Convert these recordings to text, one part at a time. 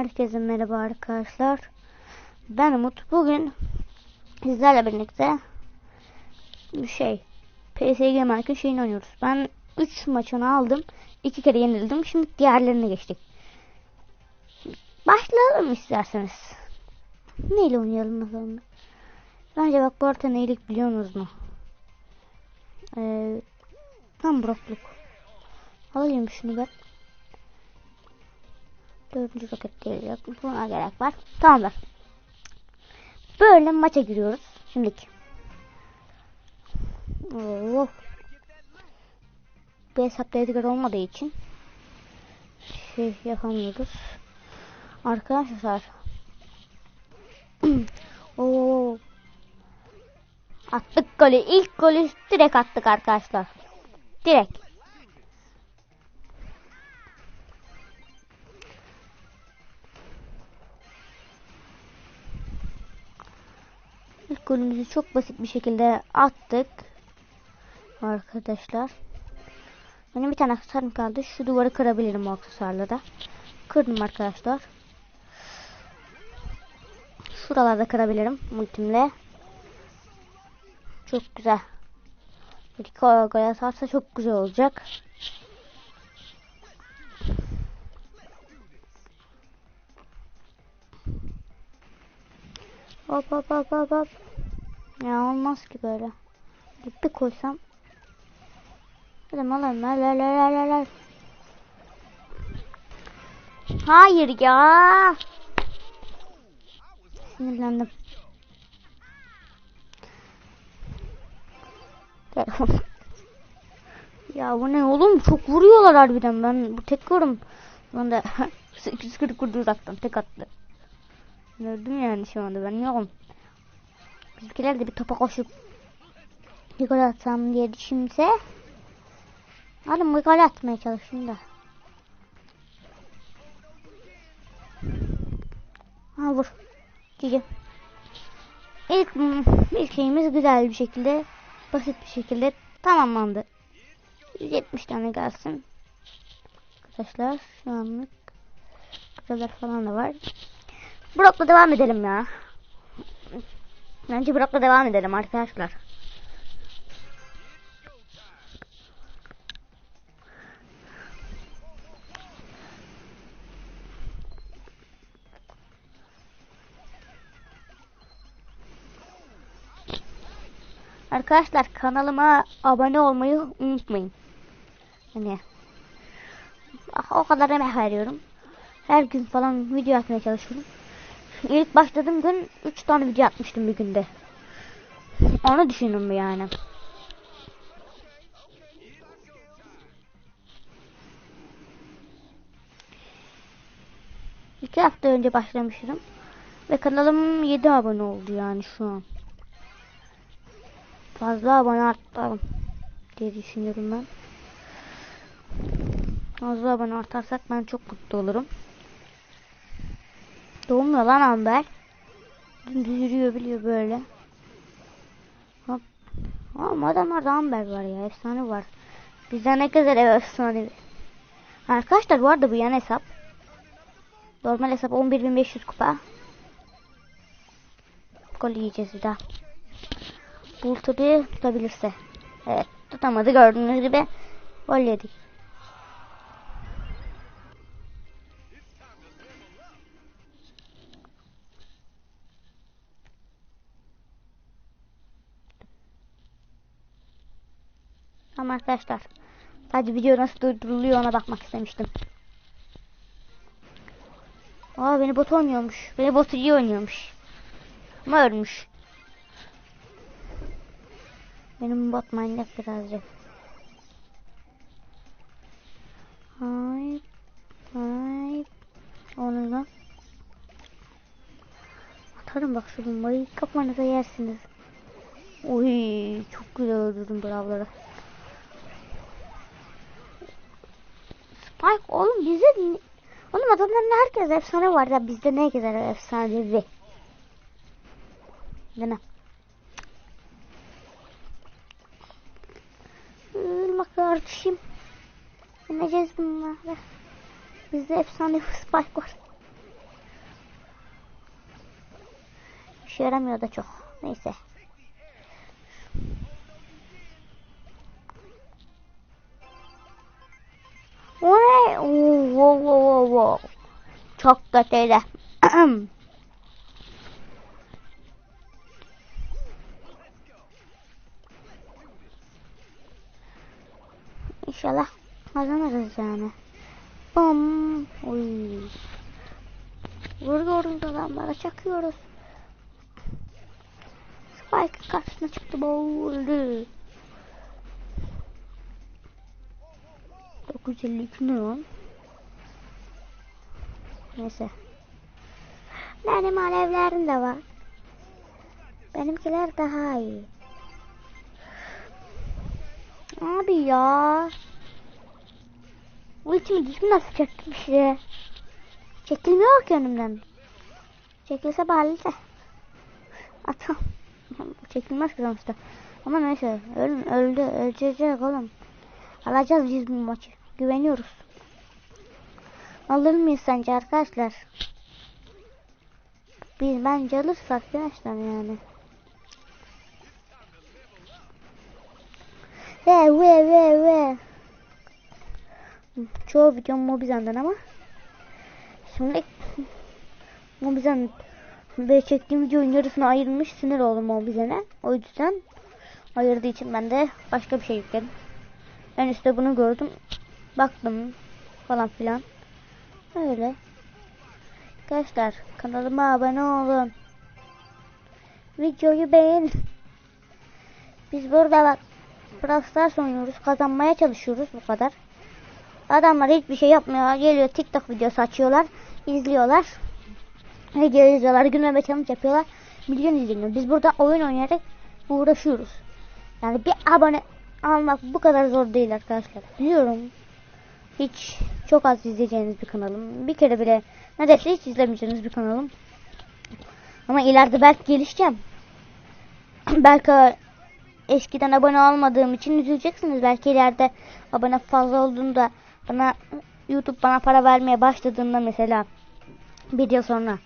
Herkese merhaba arkadaşlar. Ben Umut. Bugün sizlerle birlikte bir şey PSG marka şeyini oynuyoruz. Ben 3 maçını aldım. 2 kere yenildim. Şimdi diğerlerine geçtik. Başlayalım isterseniz. Neyle oynayalım bakalım. Bence bak bu arada neylik biliyorsunuz mu? Ee, tam brokluk. Alayım şunu ben. Dördüncü roket geliyor. Buna gerek var. Tamamdır. Böyle maça giriyoruz. Şimdiki. Oo. Bu hesapta Edgar olmadığı için şey yapamıyoruz. Arkadaşlar. Oo. Attık golü. İlk golü direkt attık arkadaşlar. Direkt. İlk golümüzü çok basit bir şekilde attık. Arkadaşlar. Benim bir tane aksesuarım kaldı. Şu duvarı kırabilirim o aksesuarla da. Kırdım arkadaşlar. Şuralarda kırabilirim ultimle. Çok güzel. Bir gol atarsa çok güzel olacak. Hop hop hop hop hop. Ya olmaz ki böyle. Bir koysam. Hadi malım la la la la la. Hayır ya. Sinirlendim. Ya bu ne oğlum çok vuruyorlar harbiden ben bu tek vurum. Ben de 840 vurdu uzaktan tek attı. Öldüm yani şu anda ben yokum. Bizimkiler de bir topa koşup bir gol atsam diye düşünse. Hadi bir gol atmaya çalışayım da. Ha vur. Cici. İlk, ilk şeyimiz güzel bir şekilde basit bir şekilde tamamlandı. 170 tane gelsin. Arkadaşlar şu anlık kadar falan da var. Brock'la devam edelim ya. Bence Brock'la devam edelim arkadaşlar. Arkadaşlar kanalıma abone olmayı unutmayın. Hani o kadar emek veriyorum. Her gün falan video atmaya çalışıyorum. İlk başladığım gün 3 tane video atmıştım bir günde. Onu düşünün yani. İki hafta önce başlamıştım. Ve kanalım 7 abone oldu yani şu an. Fazla abone arttıralım diye düşünüyorum ben. Fazla abone artarsak ben çok mutlu olurum. Doğmuyor lan Amber. Dümdüz yürüyor biliyor böyle. Hop. Ama adamlarda Amber var ya. Efsane var. Bizden ne kadar efsane. Arkadaşlar bu arada bu yan hesap. Normal hesap 11.500 kupa. Gol yiyeceğiz bir daha. Bul tabi tutabilirse. Evet tutamadı gördüğünüz gibi. Gol yedik. Tamam arkadaşlar. Sadece video nasıl durduruluyor ona bakmak istemiştim. Aa beni bot oynuyormuş. Beni bot iyi oynuyormuş. Ama ölmüş. Benim bot manyak birazcık. Hayır. Hayır. Onu da. Atarım bak şu bombayı. Kafanıza yersiniz. Oy çok güzel öldürdüm bravları. Ay oğlum bizde oğlum adamların herkes efsane var ya bizde ne güzel efsanevi. Değil mi? Bak kardeşim. Yeneceğiz bunları. Bizde efsane spike var. Bir yaramıyor da çok. Neyse. Wow, wow, wow. Çok kötüydü. İnşallah kazanırız yani. Bam. Uy. Vuruyoruz adamlara çakıyoruz. Spike karşısına çıktı boğuldu. 952 ne lan? Neyse. Benim alevlerim de var. Benimkiler daha iyi. Abi ya. Ultimi düzgün nasıl çektim işte. Çekilmiyor ki önümden. Çekilse bari de. Atam. Çekilmez ki sonuçta. Ama neyse. Öl, öldü. Ölecek oğlum. Alacağız biz bu maçı. Güveniyoruz. Alır mıyız sence arkadaşlar? Biz bence alırız arkadaşlar yani. Ve ve ve ve. Çoğu videom Mobizan'dan ama. Şimdi Mobizan ve çektiğim videonun yarısını ayırmış sinir oldum Mobizan'a. O yüzden ayırdığı için ben de başka bir şey yükledim. En üstte bunu gördüm. Baktım falan filan. Öyle. Arkadaşlar kanalıma abone olun. Videoyu beğen. Biz burada bak Brawl oynuyoruz. Kazanmaya çalışıyoruz bu kadar. Adamlar hiçbir şey yapmıyor. Geliyor TikTok videosu açıyorlar. izliyorlar. Video izliyorlar. Gülmeme challenge yapıyorlar. Milyon izleniyor. Biz burada oyun oynayarak uğraşıyoruz. Yani bir abone almak bu kadar zor değil arkadaşlar. Biliyorum. Hiç çok az izleyeceğiniz bir kanalım. Bir kere bile neredeyse hiç izlemeyeceğiniz bir kanalım. Ama ileride belki gelişeceğim. belki eskiden abone olmadığım için üzüleceksiniz. Belki ileride abone fazla olduğunda bana YouTube bana para vermeye başladığında mesela bir yıl sonra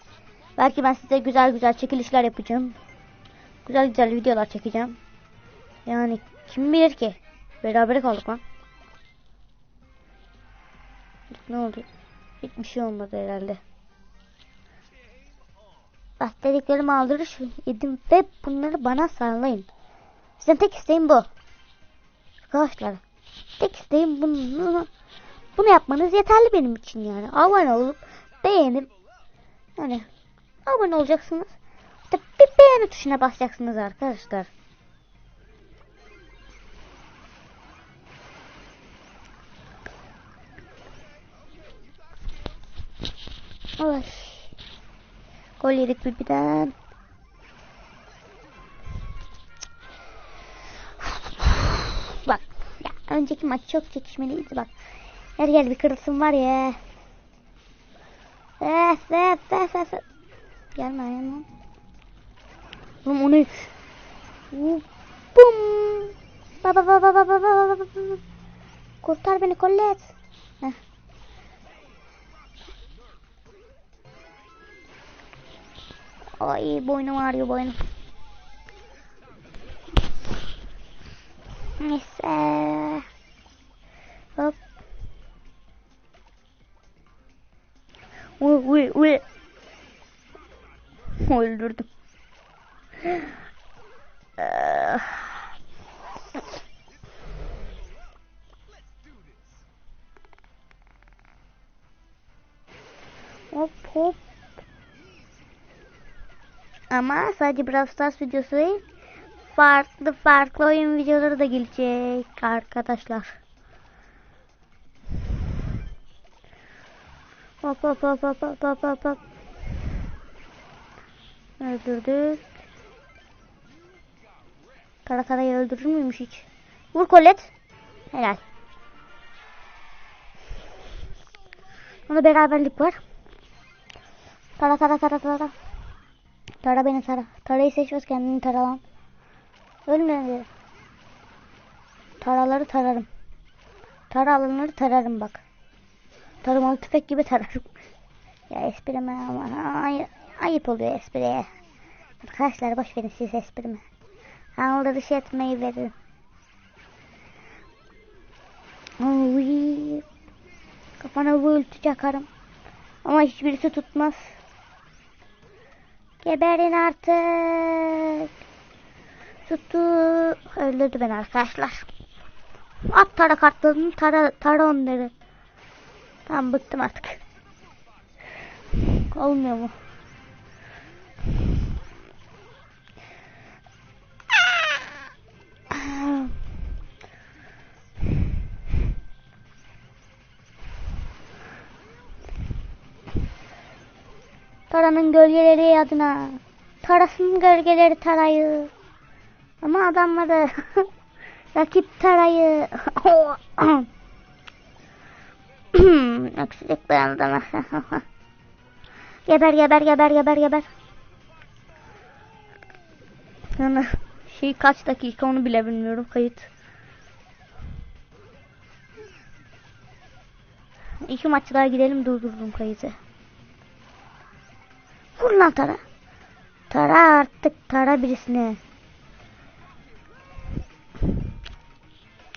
belki ben size güzel güzel çekilişler yapacağım. Güzel güzel videolar çekeceğim. Yani kim bilir ki? Beraber kaldık lan. Ne oldu? Hiçbir şey olmadı herhalde. Bak dediklerimi aldırış yedim ve bunları bana sağlayın. Sizin tek isteğim bu. Arkadaşlar. Tek isteğim bunu, bunu yapmanız yeterli benim için yani. Abone olup beğenip yani abone olacaksınız. İşte bir beğeni tuşuna basacaksınız arkadaşlar. Ay. Gol yedik birbirden. Bak. Ya, önceki maç çok çekişmeliydi bak. Her yer bir kırılsın var ya. Eh, eh, eh, eh, eh. Gelme gelme. Oğlum o ne? Bum. Baba baba baba baba baba baba. Kurtar beni Colette. Ay boynum ağrıyor boynum. Neyse. Hop. Uy uy uy. Öldürdüm. Ah. Hop hop. Ama sadece Brawl Stars videosu değil. Farklı farklı oyun videoları da gelecek arkadaşlar. Hop hop hop hop hop hop hop hop. Öldürdük. Kara karayı öldürür müymüş hiç? Vur Colette. Helal. Onda beraberlik var. Tara tara tara tara. Tara beni tara. Tarayı seçmez kendini tara lan. Ölme. Taraları tararım. Tara alanları tararım bak. Tarımalı tüfek gibi tararım. ya esprime ama ay, ayıp oluyor espriye. Arkadaşlar boş verin siz esprimi. Aldırış etmeyi verin. Oy. Kafana bu ulti çakarım. Ama hiçbirisi tutmaz. Geberin artık. Tuttu. Öldürdü beni arkadaşlar. At tara kartlarını tara, tara onları. Tamam bıktım artık. Olmuyor mu? Tara'nın gölgeleri adına. Taras'ın gölgeleri Tara'yı. Ama adamları. Rakip Tara'yı. Aksilik dayandı geber geber geber geber geber. Yani şey kaç dakika onu bile bilmiyorum kayıt. İki maç daha gidelim durdururum kayıtı. Vur lan Tara. Tara artık Tara birisine.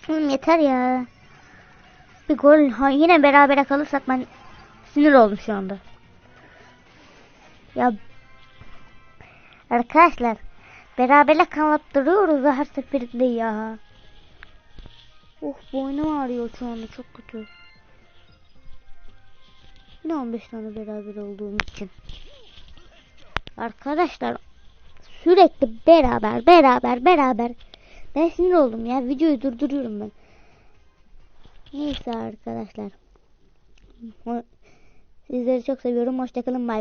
Oğlum yeter ya. Bir gol ha, yine berabere kalırsak ben sinir oldum şu anda. Ya arkadaşlar beraberle kalıp duruyoruz her seferinde ya. Oh boynum ağrıyor şu anda çok kötü. Yine 15 tane beraber olduğum için. Arkadaşlar sürekli beraber beraber beraber ben sinir oldum ya videoyu durduruyorum ben. Neyse arkadaşlar. Sizleri çok seviyorum. Hoşçakalın. Bay